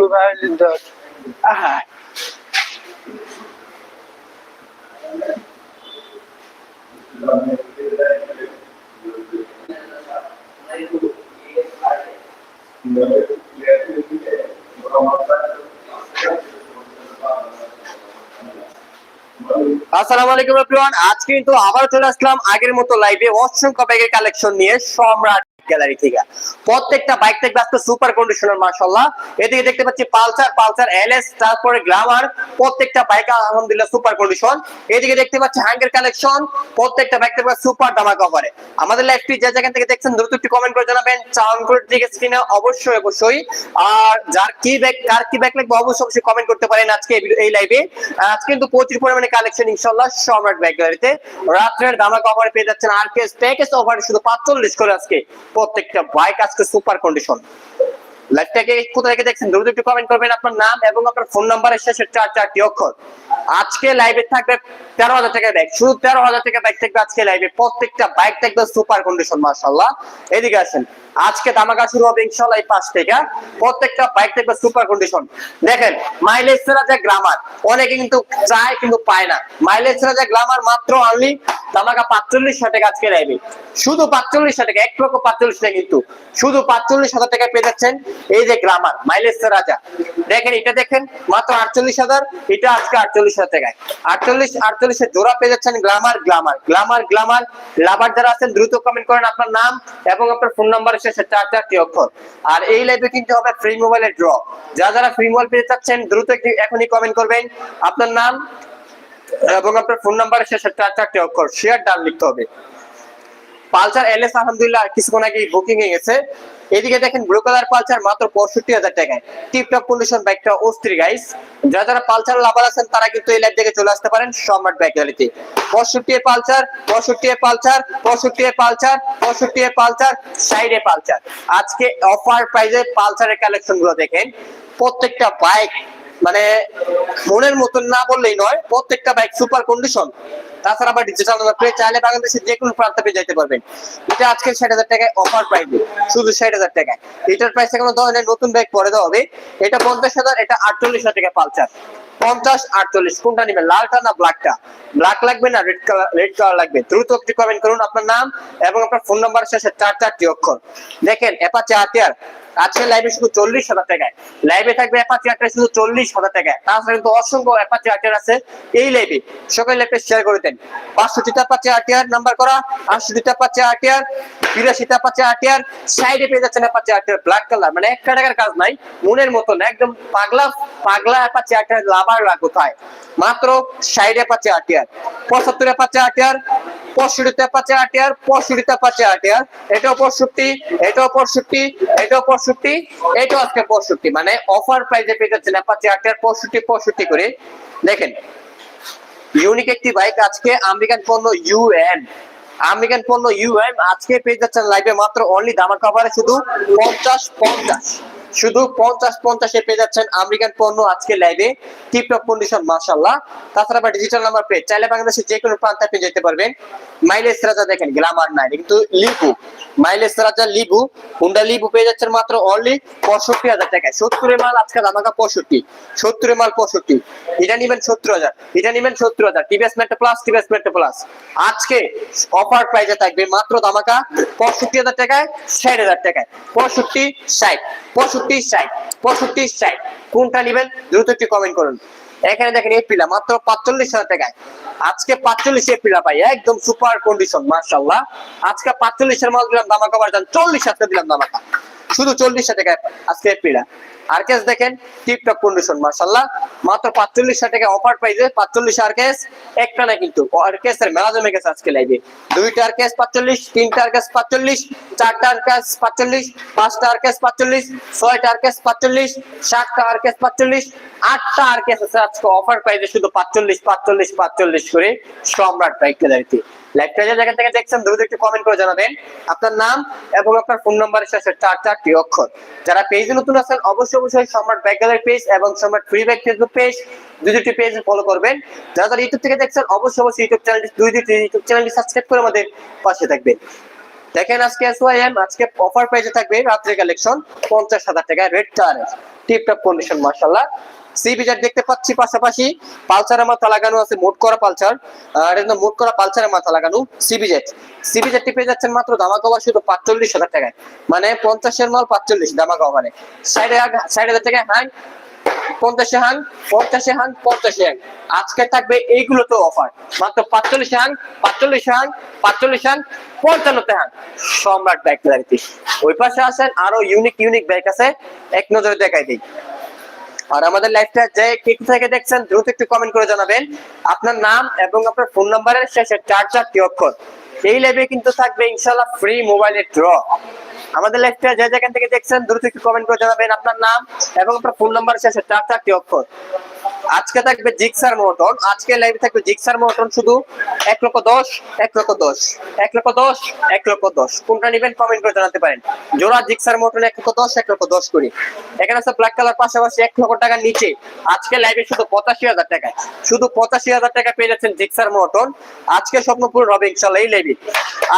Mobile দর আহা আসসালামু আলাইকুম এভরিওয়ান আজকে কিন্তু আবার চলে আসলাম আগের মতো লাইভে অসংখ্য ব্যাগের কালেকশন নিয়ে। সম্রাট গ্যালারি থেকে। প্রত্যেকটা বাইক থেকে আজকে সুপার কন্ডিশনার মাশাআল্লাহ। এদিকে দেখতে পাচ্ছি পালসার পালসার এলএস, তারপরে গ্লামার প্রত্যেকটা বাইক আলহামদুলিল্লাহ সুপার কন্ডিশন এদিকে দেখতে পাচ্ছি হ্যাঙ্গের কালেকশন প্রত্যেকটা বাইক থেকে সুপার দামা কভারে আমাদের লাইভটি যে জায়গা থেকে দেখছেন, দ্রুত একটু কমেন্ট করে জানাবেন। চাউন দিকে স্ক্রিনে অবশ্যই অবশ্যই। আর যার কি ব্যাগ কার কি ব্যাগ লাগবে, অবশ্যই অবশ্যই কমেন্ট করতে পারেন আজকে এই লাইভে আজকে কিন্তু প্রচুর পরিমাণে কালেকশন ইনশাআল্লাহ, সম্রাট ব্যাগ গ্যালারিতে। রাত্রের দামা কভারে পেয়ে যাচ্ছেন আর কে প্যাকেজ অফার শুধু 45 করে আজকে। প্রত্যেকটা বাইক আজকে সুপার কন্ডিশন লাইভটাকে কোথায় থেকে দেখছেন? দ্রুত একটু কমেন্ট করবেন আপনার নাম এবং আপনার ফোন নাম্বারের চার চারটি অক্ষর। আজকে লাইভে থাকবে তেরো হাজার টাকা ব্যাগ শুধু তেরো হাজার টাকা ব্যাগ থাকবে আজকে লাইভে প্রত্যেকটা বাইক থাকবে সুপার কন্ডিশন মার্শাল্লাহ এদিকে আসেন। আজকে শুরু হবে ইনশাল্লাহ পাঁচ থেকে। প্রত্যেকটা বাইক থাকবে সুপার কন্ডিশন দেখেন মাইলেজ ছাড়া যে গ্রামার অনেকে কিন্তু চায় কিন্তু পায় না। মাইলেজ ছাড়া যে গ্রামার মাত্র অনলি দামাকা পাঁচচল্লিশ টাকা আজকে লাইভে শুধু পাঁচচল্লিশ টাকা, এক লক্ষ পাঁচচল্লিশ টাকা কিন্তু। শুধু পাঁচচল্লিশ হাজার টাকা পেয়ে যাচ্ছেন এই যে গ্রামার মাইলেজ রাজা। দেখেন, এটা দেখেন, মাত্র আটচল্লিশ হাজার, এটা আজকে আটচল্লিশ হাজার টাকায়। আটচল্লিশ আটচল্লিশের জোড়া পেয়ে যাচ্ছেন Glamour Glamour Glamour Glamour lover যারা আছেন, দ্রুত কমেন্ট করেন আপনার নাম এবং আপনার ফোন নাম্বারের শেষে চার, চারটি অক্ষর। আর এই লাইভে কিন্তু হবে ফ্রি মোবাইলের ড্র যা যারা ফ্রি মোবাইল পেতে চাচ্ছেন, দ্রুত এখনই কমেন্ট করবেন। আপনার নাম এবং আপনার ফোন নাম্বার শেষে চার, চারটি অক্ষর শেয়ার ডান লিখতে হবে। পালসার এলএস, আলহামদুলিল্লাহ, কিছুক্ষণ আগে বুকিং এ গেছে। এদিকে দেখেন ব্লু কালার পালসার মাত্র পঁয়ষট্টি হাজার টাকায়। টিপটপ কন্ডিশন বাইকটা অস্থির গাইস যারা যারা পালসার লাভার আছেন, তারা কিন্তু এই লাইভ থেকে চলে আসতে পারেন সম্রাট বাইক গ্যালারিতে পঁয়ষট্টি পালসার পঁয়ষট্টি পালসার পঁয়ষট্টি পালসার পঁয়ষট্টি পালসার সাইডে পালসার। আজকে অফার প্রাইজে পালসারের কালেকশনগুলো দেখেন। প্রত্যেকটা বাইক মানে মনের মতন না বললেই নয়, প্রত্যেকটা বাইক সুপার কন্ডিশন তাছাড়া আবার ডিজিটাল চাইলে বাংলাদেশের যে কোনো প্রান্তে পেয়ে যেতে পারবেন। এটা আজকে ষাট হাজার টাকায় অফার প্রাইসে শুধু ষাট হাজার টাকায়। এটার প্রাইস এখনও ধরনের নতুন ব্যাগ পরে দেওয়া হবে। এটা পঞ্চাশ হাজার, এটা আটচল্লিশ হাজার টাকা পালচার পঞ্চাশ, আটচল্লিশ। কোনটা নিবেন? লালটা না ব্ল্যাকটা ব্ল্যাক লাগবে না রেড কালার রেড কালার লাগবে। দ্রুত একটি কমেন্ট করুন আপনার নাম এবং আপনার ফোন নাম্বার শেষে চার চারটি অক্ষর। দেখেন অ্যাপাচে আতিয়ার আজকে লাইভে শুধু চল্লিশ হাজার টাকায়। লাইভে থাকবে শুধু চল্লিশ হাজার টাকায়। তাছাড়া কিন্তু অসংখ্য আছে এই লাইভে সকল লাইভে শেয়ার করে দেন। পাঁচশোটি পাচ্ছে আটিয়ার নাম্বার করা আটশোটি পাচ্ছে আটিয়ার পাচ্ছে আটিয়ার সাইডে পেয়ে যাচ্ছেন অ্যাপাচি আটিয়ার ব্ল্যাক কালার মানে একটা টাকার কাজ নাই, মনের মতন, একদম পাগলা পাগলা অ্যাপাচি আটিয়ার লাভার কোথায়? মাত্র সাইডে পাচ্ছে আটিয়ার পঁচাত্তরে পাচ্ছে আটিয়ার পঁয়ষট্টিতে পাচ্ছে আটিয়ার পঁয়ষট্টিতে পাচ্ছে আটিয়ার এটাও পঁয়ষট্টি এটাও পঁয়ষট্টি এটাও পঁয়ষট্টি, এটাও আজকে পঁয়ষট্টি। মানে অফার প্রাইজে পেয়ে যাচ্ছেন পাচ্ছে আটিয়ার পঁয়ষট্টি পঁয়ষট্টি করে। দেখেন ইউনিক একটি বাইক আজকে আমেরিকান পণ্য ইউএন আমেরিকান পণ্য ইউএন আজকে পেয়ে যাচ্ছেন লাইভে মাত্র অনলি দামা কভারে শুধু পঞ্চাশ পঞ্চাশ। শুধু পঞ্চাশ পঞ্চাশে পেয়ে যাচ্ছেন আমেরিকান পণ্য আজকে লাইভে টিপটপ কন্ডিশন মাশাল্লাহ তাছাড়া ডিজিটাল নাম্বার পেয়ে চাইলে বাংলাদেশের যে কোনো প্রান্তে আপনি যেতে পারবেন। মাইলেজ রাজা দেখেন গ্লামার নাই কিন্তু লিবু মাইলেজ রাজা লিবু হুন্ডা লিবু পেয়ে যাচ্ছেন মাত্র অনলি পঁয়ষট্টি হাজার টাকায়। সত্তরের মাল আজকে দামাকা পঁয়ষট্টি। সত্তরের মাল পঁয়ষট্টি। এটা নিবেন সত্তর হাজার। এটা নিবেন সত্তর হাজার। TVS Metro Plus TVS Metro Plus আজকে অফার প্রাইজে থাকবে মাত্র দামাকা পঁয়ষট্টি হাজার টাকায়, ষাট হাজার টাকায়। পঁয়ষট্টি, ষাট। পঁয়ষট্টি ষাট পঁয়ষট্টি ষাট কোনটা নিবেন? দ্রুত একটু কমেন্ট করুন। এখানে দেখেন এই পিলা মাত্র পাঁচচল্লিশ হাজার টাকায়। আজকে পাঁচচল্লিশ এর পিলা পাই একদম সুপার কন্ডিশন মার্শাল্লাহ আজকে পাঁচচল্লিশের মাল দিলাম, দামাকা বাজান চল্লিশ হাজার দিলাম, দামাকা। শুধু চল্লিশ টাকায় আজকে এই আর কেস দেখেন টিপটপ কন্ডিশন মার্শাল্লাহ মাত্র পাঁচচল্লিশ হাজার টাকা অফার প্রাইসে পাঁচচল্লিশ আর কেস একটা না কিন্তু আর কেসের মেলা জমে গেছে আজকে লাইভে দুইটা আর কেস পাঁচচল্লিশ, তিনটা আর কেস পাঁচচল্লিশ, চারটা আর কেস পাঁচচল্লিশ, পাঁচটা আর কেস পাঁচচল্লিশ, ছয়টা আর কেস পাঁচচল্লিশ, সাতটা আর কেস পাঁচচল্লিশ, আটটা আর কেস আছে আজকে অফার প্রাইসে শুধু পাঁচচল্লিশ পাঁচচল্লিশ পাঁচচল্লিশ করে সম্রাট বাইক গ্যালারিতে জায়গা থেকে দেখছেন, দ্রুত একটু কমেন্ট করে জানাবেন। আপনার নাম এবং আপনার ফোন শেষে চার চারটি অক্ষর। যারা পেজে নতুন আছেন, অবশ্যই অবশ্যই সম্রাট পেজ এবং সম্রাট ফ্রি ব্যাক ফেসবুক পেজ দুই দুটি পেজ ফলো করবেন। যারা ইউটিউব থেকে দেখছেন, অবশ্যই অবশ্যই ইউটিউব চ্যানেলটি দুই দুটি ইউটিউব চ্যানেলটি সাবস্ক্রাইব করে আমাদের পাশে থাকবেন। দেখেন আজকে এসওয়াইএম আজকে অফার প্রাইসে থাকবে রাত্রে কালেকশন পঞ্চাশ হাজার টাকা রেড টিপটপ কন্ডিশন মার্শাল্লাহ সিবিজার দেখতে পাচ্ছি পাশাপাশি পালসারের মাথা লাগানো আছে, মোট করা পালসার। আর একদম মোট করা পালসারের মাথা লাগানো সিবিজেট যাচ্ছেন মাত্র শুধু পাঁচচল্লিশ হাজার টাকায়। মানে পঞ্চাশের মাল পাঁচচল্লিশ ষাট হাজার টাকায় হাই পঞ্চাশে হান পঞ্চাশে হান পঞ্চাশে হান। আজকে থাকবে এইগুলো তো অফার। মাত্র পাঁচচল্লিশ হান পাঁচচল্লিশ হান পাঁচচল্লিশ হান, পঞ্চান্নতে হান। সম্রাট ব্যাগ গ্যালারিতে। ওই পাশে আছেন আরও ইউনিক ইউনিক ব্যাগ আছে। এক নজরে দেখাই দিই। আর আমাদের লাইভটা যে কে থেকে দেখছেন, দ্রুত একটু কমেন্ট করে জানাবেন। আপনার নাম এবং আপনার ফোন নাম্বারের শেষে চার চারটি অক্ষর। এই লাইভে কিন্তু থাকবে ইনশাল্লাহ ফ্রি মোবাইলের ড্র আমাদের লাইভটা যে যেখান থেকে দেখছেন, দ্রুত একটু কমেন্ট করে জানাবেন আপনার নাম এবং আপনার ফোন নাম্বারের শেষে চার চারটি অক্ষর। আজকে থাকবে জিক্সার মোটন আজকে লাইভে থাকবে জিক্সার মোটন শুধু এক লক্ষ দশ, এক লক্ষ দশ, এক লক্ষ দশ, এক লক্ষ দশ। কোনটা নেবেন কমেন্ট করে জানাতে পারেন। জোড়া জিক্সার মোটন এক লক্ষ দশ, এক লক্ষ দশ করি। এখানে আছে ব্ল্যাক কালার পাশাপাশি এক লক্ষ টাকার নিচে। আজকে লাইভে শুধু পঁচাশি হাজার টাকায় শুধু পঁচাশি হাজার টাকা পেয়ে যাচ্ছেন জিক্সার মোটন আজকে স্বপ্নপুর হবে ইনশাল্লাহ এই লাইভে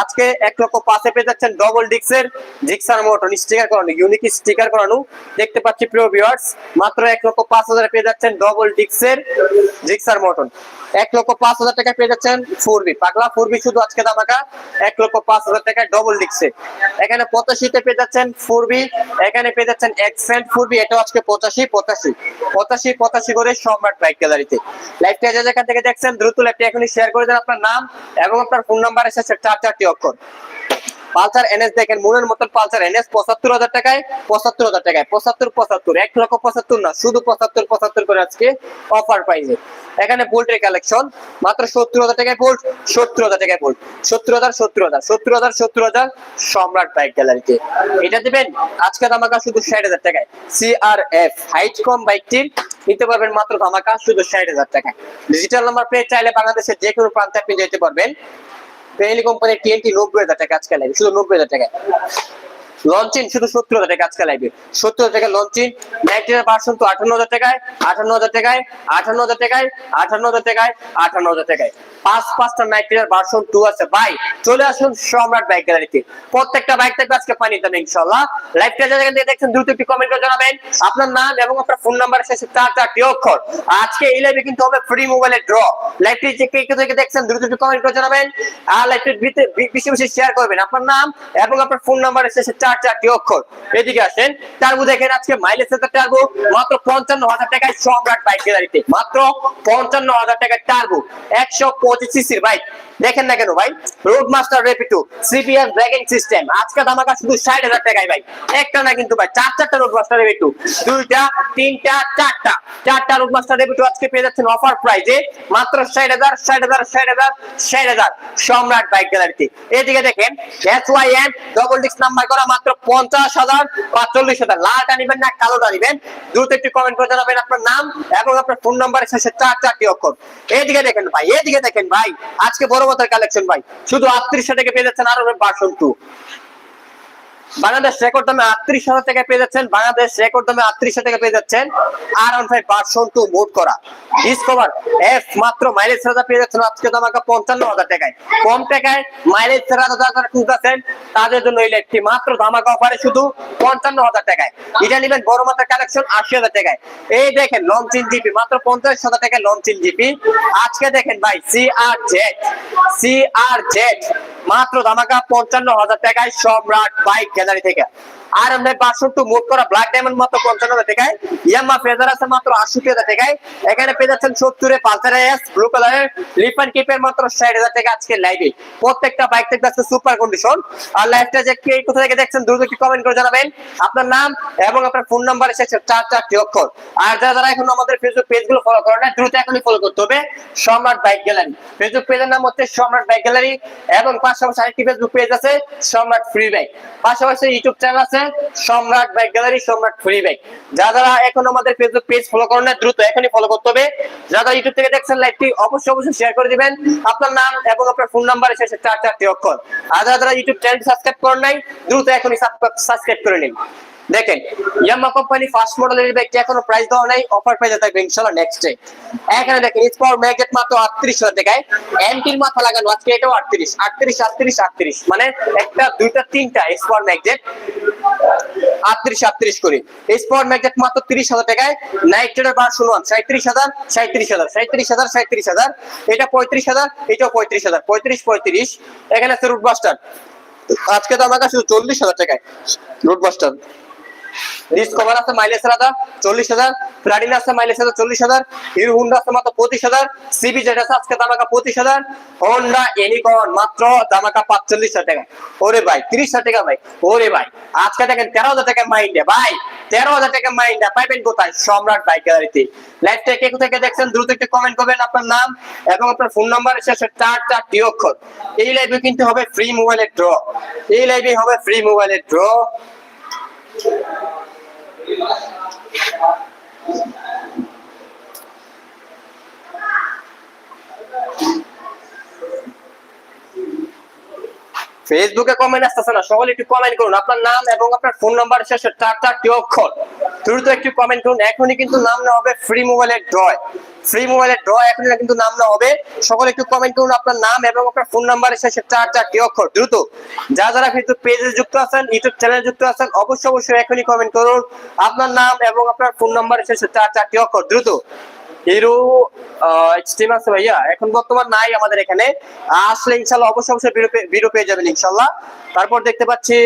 আজকে এক লক্ষ পাঁচে পেয়ে যাচ্ছেন ডবল ডিক্সের জিক্সার মোটন স্টিকার করানো ইউনিক স্টিকার করানো। দেখতে পাচ্ছি প্রিয় ভিউয়ার্স মাত্র এক লক্ষ পাঁচ হাজার পেয়ে যাচ্ছেন ডবল ডিক্সের জিক্সার মোটন এক লক্ষ পাঁচ হাজার টাকা পেয়ে যাচ্ছেন ফোরবি পাগলা ফোরবি শুধু আজকে দামাকা এক লক্ষ পাঁচ হাজার টাকা ডবল ডিক্সে এখানে পঁচাশিতে পেয়ে যাচ্ছেন ফোরবি এখানে পেয়ে যাচ্ছেন এক্সেন্ট ফোরবি এটাও আজকে পঁচাশি পঁচাশি। পঁচাশি পঁচাশি করে সম্রাট বাইক গ্যালারিতে লাইভটা যে যেখান থেকে দেখছেন, দ্রুত লাইভটা এখনই শেয়ার করে দেন আপনার নাম এবং আপনার ফোন নাম্বার এসেছে চার চারটি অক্ষর। পালসার এনএস দেখেন, মনের মতন পালসার এনএস, পঁচাত্তর হাজার টাকায়, পঁচাত্তর হাজার টাকায়, পঁচাত্তর পঁচাত্তর, এক লক্ষ পঁচাত্তর না, শুধু পঁচাত্তর পঁচাত্তর করে আজকে অফার পাইছে এখানে বোল্টের কালেকশন মাত্র সত্তর হাজার টাকায় বোল্ট সত্তর হাজার টাকায় বোল্ট সত্তর হাজার সত্তর হাজার সত্তর হাজার সত্তর হাজার সম্রাট বাইক গ্যালারিতে এটা দেবেন আজকে ধামাকা শুধু ষাট হাজার টাকায়। সিআরএফ হাইট কম বাইকটির নিতে পারবেন মাত্র ধামাকা শুধু ষাট হাজার টাকায়। ডিজিটাল নাম্বার প্লেট চাইলে বাংলাদেশের যে কোনো প্রান্তে আপনি যেতে পারবেন। বেইলি কোম্পানির টিএনটি নব্বই হাজার টাকা আজকে লাগে শুধু নব্বই হাজার টাকা লঞ্চিন শুধু সত্তর হাজার টাকা আজকে লাগবে সত্তর হাজার টাকা লঞ্চিন নাইনটিন পার্সেন্ট তো আটান্ন হাজার টাকায় আটান্ন হাজার টাকায় আটান্ন হাজার টাকায় আটান্ন হাজার টাকায় আটান্ন হাজার টাকায়। পাঁচ, পাঁচটা নাইনটিন ভার্সন টু আছে। চলে আসুন সম্রাট বাইক গ্যালারিতে প্রত্যেকটা বাইক আজকে পানি ইনশাল্লাহ লাইভটা যেখান থেকে দেখছেন, দ্রুত কমেন্ট করে জানাবেন। আপনার নাম এবং আপনার ফোন নাম্বার শেষে চার চারটি অক্ষর আজকে এই লাইভে কিন্তু হবে ফ্রি মোবাইলের ড্র দেখছেন, দ্রুত কমেন্ট করে জানাবেন। আর লাইভটি বেশি বেশি শেয়ার করবেন। আপনার নাম এবং আপনার ফোন নাম্বারের শেষে চার চারটি অক্ষর। এদিকে আসেন টার্বো দেখেন আজকে মাইলেজ সেন্টার টার্বো মাত্র পঞ্চান্ন হাজার টাকায় সম্রাট বাইক গ্যালারিতে মাত্র পঞ্চান্ন হাজার টাকায় টার্বো একশো পঁচিশ সিসির বাইক দেখেন না কেন ভাই? রোড মাস্টার রেপিটু সিপিএস ব্রেকিং সিস্টেম আজকে ধামাকা শুধু ষাট হাজার টাকায় ভাই। একটা না কিন্তু ভাই, চার চারটা রোড মাস্টার রেপিটু দুইটা, তিনটা, চারটা। চারটা রোড মাস্টার রেপিটু আজকে পেয়ে যাচ্ছেন অফার প্রাইজে মাত্র ষাট হাজার ষাট হাজার ষাট হাজার ষাট হাজার। সম্রাট বাইক গ্যালারিতে এদিকে দেখেন S Y M double disc number করা মাত্র পঞ্চাশ হাজার বা চল্লিশ হাজার। লাল আনিবেন না কালো নিবেন। দ্রুত একটি কমেন্ট করে জানাবেন আপনার নাম এবং আপনার ফোন নাম্বারের শেষে চার চারটি অক্ষর। এদিকে দেখেন ভাই, এদিকে দেখেন ভাই। আজকে বড় কালেকশন ভাই। শুধু আটত্রিশ টাকা পেয়ে যাচ্ছেন আরও বাসন্তু বাংলাদেশ রেকর্ড দামে আটত্রিশ হাজার টাকা পেয়ে যাচ্ছেন, বাংলাদেশ রেকর্ড দামে আটত্রিশ হাজার টাকা পেয়ে যাচ্ছেন R one five version two মোট করা। ডিসকভার এফ মাত্র মাইলেজ পেয়ে যাচ্ছেন, আজকে পঞ্চান্ন হাজার টাকায়। কম টাকায় মাইলেজ যারা খুঁজতেছেন, তাদের জন্য এই লাইটটি মাত্র অফারে শুধু পঞ্চান্ন হাজার টাকায়। এটা নেবেন বড় কালেকশন আশি হাজার টাকায়। এই দেখেন লঞ্চিন জিপি মাত্র পঞ্চাশ হাজার টাকায় লঞ্চিন জিপি আজকে দেখেন ভাই C R Z C R Z মাত্র ধামাকা পঞ্চান্ন হাজার টাকায় সম্রাট বাইক গ্যালারি থেকে। আর করা ডায়মন্ড পঞ্চান্ন ফেজার আছে মাত্র এখানে পেয়ে যাচ্ছেন সত্তরে পালসার এস ব্লু কালারের কিপের মাত্র ষাট হাজার টাকা আজকে লাইভে প্রত্যেকটা বাইক থেকে সুপার কন্ডিশন আর যে কে কোথা থেকে দেখছেন দ্রুত একটি কমেন্ট করে জানাবেন। আপনার নাম এবং আপনার ফোন নাম্বার এসেছে চার চারটি অক্ষর। আর যারা যারা এখন আমাদের ফেসবুক পেজগুলো ফলো করেন না, দ্রুত এখনই ফলো করতে হবে সম্রাট বাইক গ্যালারি ফেসবুক পেজের নাম হচ্ছে সম্রাট বাইক গ্যালারি এবং পাশাপাশি আরেকটি ফেসবুক পেজ আছে সম্রাট ফ্রি বাইক পাশাপাশি ইউটিউব চ্যানেল আছে Samrat bike gallery Samrat free bike যা যারা এখন আমাদের ফেসবুক পেজ ফলো করেন না, দ্রুত এখনই ফলো করতে হবে। যারা ইউটিউব থেকে দেখছেন লাইভটি অবশ্যই অবশ্যই শেয়ার করে দিবেন। আপনার নাম এবং আপনার ফোন নাম্বার শেষে চার চারটি অক্ষর। আর যারা যারা ইউটিউব চ্যানেল সাবস্ক্রাইব করেন নাই, দ্রুত এখনই সাবস্ক্রাইব করে নিন। দেখেন, ইয়ামা কোম্পানি ফার্স্ট মডেলের ব্যাগটি এখনও প্রাইস দেওয়া নাই অফার প্রাইসে থাকবে ইনশাআল্লাহ নেক্সট ডে এখানে দেখেন স্পাওয়ার ম্যাগনেট মাত্র 38 হাজার টাকায় এমটির মাথা লাগানো, আজকে এটাও 38 38 38 38 মানে একটা, দুইটা, তিনটা স্পাওয়ার ম্যাগনেট 38 38 করে। স্পাওয়ার ম্যাগনেট মাত্র 30 হাজার টাকায় নাইট্রেটের ভার্সন 1 37 হাজার 37 হাজার 37 হাজার 37 হাজার। এটা 35 হাজার, এটাও 35 হাজার 35 35 এখানে আছে রুট বাস্টার আজকে তো আমার কাছে চল্লিশ হাজার টাকায় রুট বাস্টার ডিসকভার আছে মাইলেজ আলাদা চল্লিশ হাজার। প্লাটিন আছে মাইলেজ আছে চল্লিশ হাজার। হিরো হুন্ডা আছে মাত্র পঁচিশ হাজার। সিবি যেটা আছে আজকে দামাকা পঁচিশ হাজার। হোন্ডা এনিকন মাত্র দামাকা পাঁচচল্লিশ হাজার টাকা। ওরে ভাই, তিরিশ হাজার টাকা ভাই। ওরে ভাই, আজকে দেখেন তেরো হাজার টাকা মাইন্ডে ভাই, তেরো হাজার টাকা মাইন্ডে পাইবেন কোথায়? সম্রাট বাইক গ্যালারিতে লাইভটা কে থেকে দেখছেন, দ্রুত একটু কমেন্ট করবেন আপনার নাম এবং আপনার ফোন নাম্বার শেষে চার চারটি অক্ষর। এই লাইভে কিন্তু হবে ফ্রি মোবাইলের ড্র এই লাইভে হবে ফ্রি মোবাইলের ড্র Thank you. ফেসবুকে কমেন্ট আসতেছে না, সকলে একটু কমেন্ট করুন। আপনার নাম এবং আপনার ফোন নাম্বার শেষে চার চারটি অক্ষর। দ্রুত একটু কমেন্ট করুন। এখনই কিন্তু নাম না হবে ফ্রি মোবাইলের ড্রয় ফ্রি মোবাইলের ড্র এখনই কিন্তু নাম না হবে। সকলে একটু কমেন্ট করুন আপনার নাম এবং আপনার ফোন নাম্বারের শেষে চার চারটি অক্ষর। দ্রুত। যারা যারা ফেসবুক পেজে যুক্ত আছেন ইউটিউব চ্যানেলে যুক্ত আছেন, অবশ্যই অবশ্যই এখনই কমেন্ট করুন। আপনার নাম এবং আপনার ফোন নাম্বারের শেষে চার চারটি অক্ষর। দ্রুত। হিরো স্টিম আছে ভাইয়া। এখন বর্তমান নাই আমাদের এখানে। আসলে ইনশাল্লাহ অবশ্যই অবশ্যই ভিডিও পেয়ে যাবেন ইনশাল্লাহ। তারপর দেখতে পাচ্ছি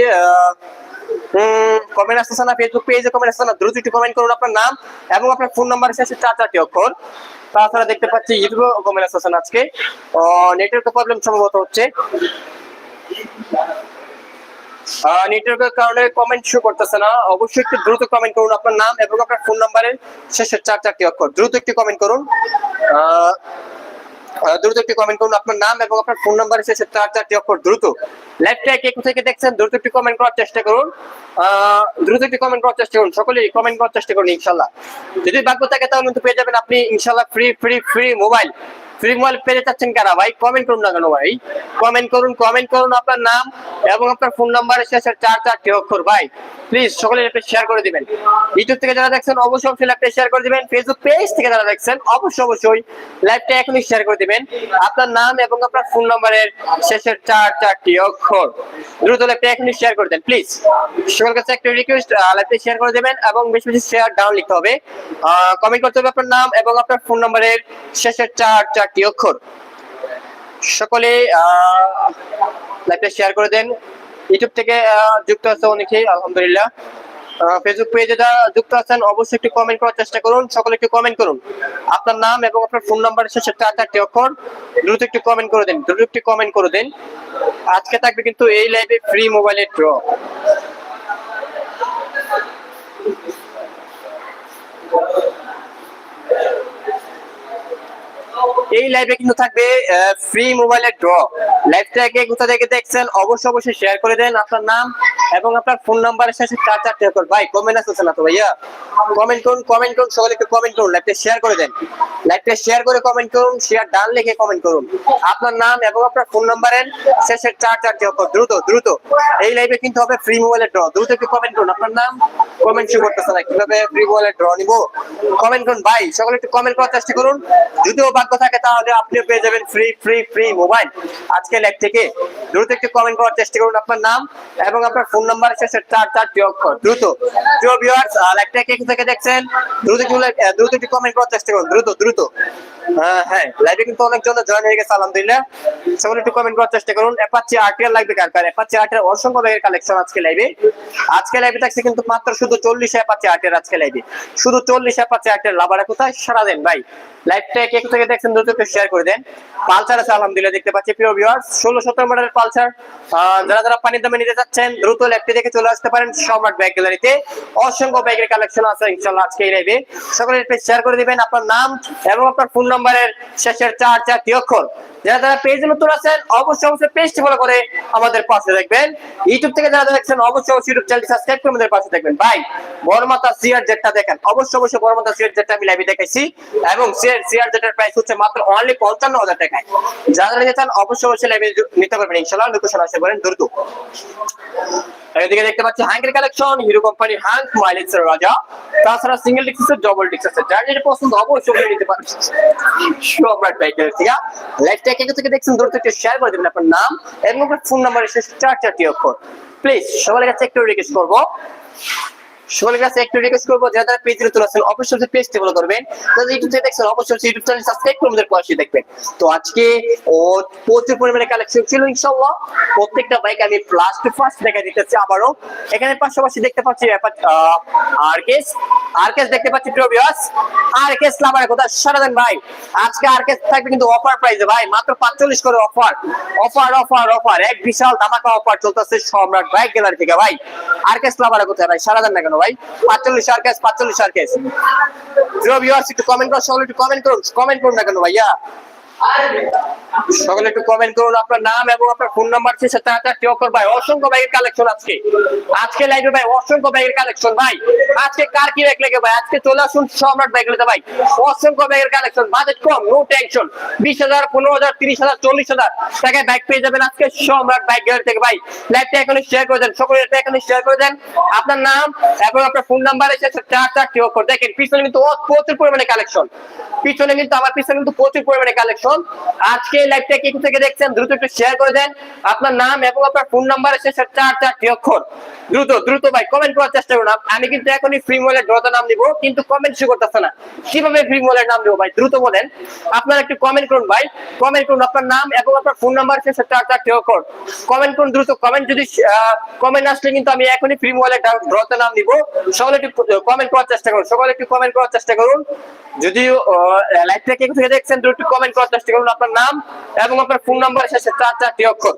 কমেন্ট আসতেছে না দ্রুত কমেন্ট করুন আপনার নাম এবং আপনার ফোন নাম্বার চার চারটি অক্ষর। তাছাড়া দেখতে পাচ্ছি আজকে। প্রবলেম সম্ভবত হচ্ছে। নেটওয়ার্কের কারণে কমেন্ট শো করতেছে না। অবশ্যই একটু দ্রুত কমেন্ট করুন আপনার নাম এবং আপনার ফোন নাম্বারের শেষের চার চারটি অক্ষর। দ্রুত একটু কমেন্ট করুন। দ্রুত কমেন্ট করুন আপনার নাম এবং আপনার ফোন নাম্বারের শেষের চার চারটি অক্ষর দ্রুত। থেকে দেখছেন? দ্রুত কমেন্ট করার চেষ্টা করুন। দ্রুত একটু কমেন্ট করার চেষ্টা করুন। সকলেই কমেন্ট করার চেষ্টা করুন ইনশাল্লাহ যদি ভাগ্য থাকে তাহলে পেয়ে যাবেন আপনি ইনশাল্লাহ free free free mobile free mobile পেতে চাচ্ছেন কারা? ভাই কমেন্ট করুন না কেন ভাই? কমেন্ট করুন কমেন্ট করুন আপনার নাম এবং আপনার ফোন নাম্বারের শেষের চার চারটি অক্ষর। ভাই প্লিজ সকলে একটা শেয়ার করে দিবেন। ইউটিউব থেকে যারা দেখছেন, অবশ্যই অবশ্যই লাইভটা শেয়ার করে দিবেন। ফেসবুক পেজ থেকে যারা দেখছেন, অবশ্যই অবশ্যই লাইভটা এখনই শেয়ার করে দিবেন। আপনার নাম এবং আপনার ফোন নাম্বারের শেষের চার চারটি অক্ষর। দ্রুত লাইভটা এখনই শেয়ার করে দেন প্লিজ সকলের কাছে একটা রিকোয়েস্ট লাইভটা শেয়ার করে দেবেন এবং বেশি বেশি শেয়ার ডাউন লিখতে হবে। কমেন্ট করতে হবে আপনার নাম এবং আপনার ফোন নাম্বারের শেষের চার চারটি অক্ষর সকলে লাইভটা শেয়ার করে দেন। ইউটিউব থেকে যুক্ত আছে অনেকেই, আলহামদুলিল্লাহ। ফেসবুক পেজে যারা যুক্ত আছেন, অবশ্যই একটু কমেন্ট করার চেষ্টা করুন। সকলে একটু কমেন্ট করুন। আপনার নাম এবং আপনার ফোন নাম্বারের শেষে চার, চারটি অক্ষর। দ্রুত একটু কমেন্ট করে দিন। দ্রুত একটু কমেন্ট করে দিন। আজকে থাকবে কিন্তু এই লাইভে ফ্রি মোবাইলের ড্র এই লাইভে কিন্তু থাকবে ফ্রি মোবাইলের ড্র লাইভটাকে কোথা থেকে দেখছেন, অবশ্যই অবশ্যই শেয়ার করে দেন আপনার নাম এবং আপনার ফোন নাম্বারের শেষে চার চারটে অক্ষর ভাই কমেন্ট আসছে না তো ভাইয়া। কমেন্ট করুন কমেন্ট করুন, সকলে একটু কমেন্ট করুন লাইভটা শেয়ার করে দেন। লাইভটা শেয়ার করে কমেন্ট করুন শেয়ার ডান লিখে কমেন্ট করুন। আপনার নাম এবং আপনার ফোন নাম্বারের শেষের চার চারটে অক্ষর দ্রুত দ্রুত। এই লাইভে কিন্তু হবে ফ্রি মোবাইলের ড্র দ্রুত একটু কমেন্ট করুন, আপনার নাম কমেন্ট শুরু করতেছে না, কীভাবে ফ্রি মোবাইলের ড্র নিব? কমেন্ট করুন, ভাই, সকলে একটু কমেন্ট করার চেষ্টা করুন। যদিও ভাগ্য থাকে তাহলে আপনিও পেয়ে যাবেন ফ্রি ফ্রি ফ্রি মোবাইল আজকে লাইভ থেকে দ্রুত একটু কমেন্ট করার চেষ্টা করুন আপনার নাম এবং আপনার ফোন নাম্বার শেষের চার চারটি অক্ষর দ্রুত। প্রিয় ভিউয়ার্স কে থেকে দেখছেন, দ্রুত একটু দ্রুত একটু কমেন্ট করার চেষ্টা করুন। দ্রুত দ্রুত। হ্যাঁ হয়ে অসংখ্য কালেকশন আজকে আজকে কিন্তু মাত্র শুধু আজকে শুধু কোথায়? সারা দেন ভাই লাইভটা কে থেকে দেখছেন, দ্রুত একটু শেয়ার করে দেন। পালসার আছে, আলহামদুলিল্লাহ, দেখতে পাচ্ছি, প্রিয় ভিউয়ার্স ষোলো সতেরো মডেলের পালসার যারা যারা পানির দামে নিতে চাচ্ছেন, দ্রুত ল্যাপটি দেখে চলে আসতে পারেন সম্রাট ব্যাগ গ্যালারিতে অসংখ্য ব্যাগের কালেকশন আছে ইনশাল্লাহ আজকে এই লাইভে সকলে শেয়ার করে দিবেন আপনার নাম এবং আপনার ফোন নাম্বারের শেষের চার চারটি অক্ষর। যারা যারা পেজে নতুন আছেন, অবশ্যই অবশ্যই পেজটি ফলো করে আমাদের পাশে দেখবেন ইউটিউব থেকে যারা দেখছেন, অবশ্যই অবশ্যই ইউটিউব চ্যানেলটি সাবস্ক্রাইব করে আমাদের পাশে দেখবেন ভাই বড়মাতা সিআর জেটটা দেখেন। অবশ্যই অবশ্যই বড়মাতা সিআর জেটটা আমি লাইভে দেখাইছি। এবং সিআর সিআর জেটের প্রাইস হচ্ছে মাত্র অনলি পঞ্চান্ন হাজার টাকায়। যারা নিতে চান, অবশ্যই অবশ্যই নিতে পারবেন ইনশাল্লাহ লোকেশন আসতে পারেন দ্রুত এদিকে দেখতে পাচ্ছি হ্যাঙ্কের collection Hero company Hunk mileage রাজা। তাছাড়া সিঙ্গেল ডিক্স আছে ডবল ডিক্স আছে। যার যেটা পছন্দ, অবশ্যই আপনি নিতে পারেন সম্রাট বাইকের ঠিক আছে? লাইভটা কে থেকে দেখছেন দ্রুত একটু শেয়ার করে দেবেন আপনার নাম এবং আপনার ফোন নাম্বার শেষ চার চারটি অক্ষর। প্লিজ সবার কাছে একটু রিকোয়েস্ট করব। সকলের কাছে একটু রিকোয়েস্ট করব, যারা যারা পেজে নতুন আছেন, অবশ্যই পেজটি ফলো করবেন। যারা ইউটিউব থেকে দেখছেন, অবশ্যই ইউটিউব চ্যানেল সাবস্ক্রাইব করে আমাদের পাশে দেখবেন তো আজকে, ও, প্রচুর পরিমাণে কালেকশন ছিল, ইনশাআল্লাহ। প্রত্যেকটা বাইক আমি প্লাস টু ফার্স্ট দেখা দিতেছি আবারও। এখানে পাশাপাশি দেখতে পাচ্ছি আরকেস আরকেস দেখতে পাচ্ছি, প্রিয় ভিউয়ার্স আরকেস লাভার কথা সারা দেন ভাই। আজকে আরকেস থাকবে কিন্তু অফার প্রাইসে ভাই, মাত্র 45 করে অফার অফার অফার অফার এক বিশাল ধামাকা অফার চলতেছে সম্রাট বাইক গ্যালারি থেকে ভাই। আরকেস লাভার কোথায় ভাই, সারা দেন না কেন ভাই। পাঁচচল্লিশ আর কেস পাঁচচল্লিশ আর কেস প্রিয় ভিউয়ার্স একটু কমেন্ট করুন সকলে একটু কমেন্ট করুন। কমেন্ট করুন না কেন ভাইয়া? সকলে একটু কমেন্ট করুন আপনার নাম এবং আপনার ফোন নাম্বার সাথে হাজার ভাই। অসংখ্য ব্যাগের কালেকশন আজকে। আজকে লাইভে ভাই, অসংখ্য ব্যাগের কালেকশন ভাই। আজকে কার কি ব্যাগ লেগে ভাই? আজকে চলে আসুন সম্রাট ব্যাগ লেতে ভাই। অসংখ্য ব্যাগের কালেকশন বাজেট কম নো টেনশন বিশ হাজার, পনেরো হাজার, তিরিশ হাজার, চল্লিশ হাজার টাকায় ব্যাগ পেয়ে যাবেন আজকে সম্রাট ব্যাগ গ্যালারি থেকে ভাই। লাইভটা এখনই শেয়ার করে দেন, সকলে এটা শেয়ার করে দেন। আপনার নাম এবং আপনার ফোন নাম্বার এসে চার চার টিওকর দেখেন, পিছনে কিন্তু প্রচুর পরিমাণে কালেকশন পিছনে কিন্তু আমার পিছনে কিন্তু প্রচুর পরিমাণে কালেকশন আজকে লাইভটা কি থেকে দেখছেন? দ্রুত একটু শেয়ার করে দেন। আপনার নাম এবং আপনার ফোন নাম্বার এসে চার চারটি অক্ষর। দ্রুত দ্রুত ভাই কমেন্ট করার চেষ্টা করুন। আমি কিন্তু এখনই ফ্রি মোলের ড্রতে নাম দিব, কিন্তু কমেন্ট শো করতেছে না। কীভাবে ফ্রি মোলের নাম দিব ভাই? দ্রুত বলেন। আপনারা একটু কমেন্ট করুন ভাই। কমেন্ট করুন আপনার নাম এবং আপনার ফোন নাম্বার এসে চার চারটি অক্ষর। কমেন্ট করুন দ্রুত। কমেন্ট যদি কমেন্ট আসলে কিন্তু আমি এখনই ফ্রি মোবাইলের ড্রতে নাম দিব। সকলে একটু কমেন্ট করার চেষ্টা করুন। সকলে একটু কমেন্ট করার চেষ্টা করুন। যদি লাইভ থেকে থেকে দেখছেন? দ্রুত কমেন্ট করার চেষ্টা করুন আপনার নাম এবং আপনার ফোন নাম্বার শেষে চার চারটি অক্ষর।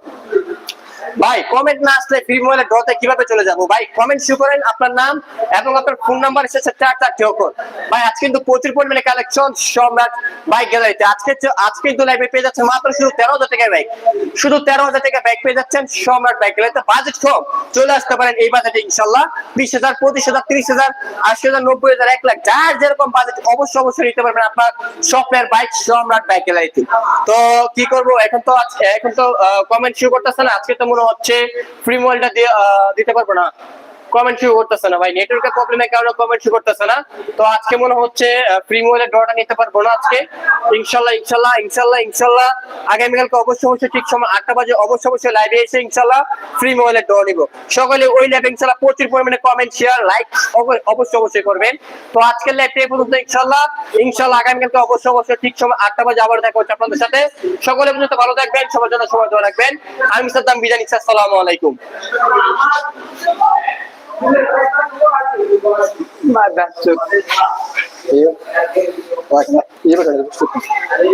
ভাই কমেন্ট না আসলে ফ্রি মোবাইলের ড্রতে কীভাবে চলে যাব? ভাই কমেন্ট শো করেন আপনার নাম এবং আপনার ফোন নাম্বার এসেছে চার চারটি অক্ষর। ভাই, আজকে কিন্তু প্রচুর পরিমাণে কালেকশন সম্রাট বাইক গ্যালারিতে আজকে আজকে কিন্তু লাইভে পেয়ে যাচ্ছেন মাত্র শুধু তেরো হাজার টাকায় বাইক শুধু তেরো হাজার টাকা বাইক পেয়ে যাচ্ছেন সম্রাট বাইক গ্যালারিতে বাজেট কম। চলে আসতে পারেন এই বাজেটে ইনশাল্লাহ। বিশ হাজার, পঁচিশ হাজার, তিরিশ হাজার, আশি হাজার, নব্বই হাজার, এক লাখ, যার যেরকম বাজেট অবশ্যই অবশ্যই নিতে পারবেন আপনার স্বপ্নের বাইক সম্রাট বাইক গ্যালারিতে তো। কি করব? এখন তো আজ- এখন তো কমেন্ট শুরু করতেছে না। আজকে তো মনে হচ্ছে ফ্রি মোবাইলটা দিতে পারব না? কমেন্ট শুরু করতেছে না ভাই। নেটওয়ার্কের প্রবলেমের কারণে কমেন্ট শুরু করতেছে না। তো আজকে মনে হচ্ছে ফ্রি মোবাইলের ড্রটা নিতে পারব না আজকে। ইনশাল্লাহ ইনশাল্লাহ ইনশাল্লাহ ইনশাল্লাহ। আগামীকালকে অবশ্যই অবশ্যই ঠিক সময় আটটা বাজে অবশ্যই অবশ্যই লাইভে এসে ইনশাল্লাহ ফ্রি মোবাইলের ড্র নিব। সকলে ওই লাইভে ইনশাল্লাহ প্রচুর পরিমাণে কমেন্ট শেয়ার লাইক অবশ্যই অবশ্যই করবেন। তো আজকের লাইভটা পর্যন্ত ইনশাল্লাহ। ইনশাল্লাহ আগামীকালকে অবশ্যই অবশ্যই ঠিক সময় আটটা বাজে আবার দেখা হচ্ছে আপনাদের সাথে। সকলে পর্যন্ত ভালো থাকবেন, সবার জন্য সময় দেওয়া রাখবেন। আমি সাদ্দাম বিজান আসসালামু আলাইকুম। My best too. You? Like, you look at it.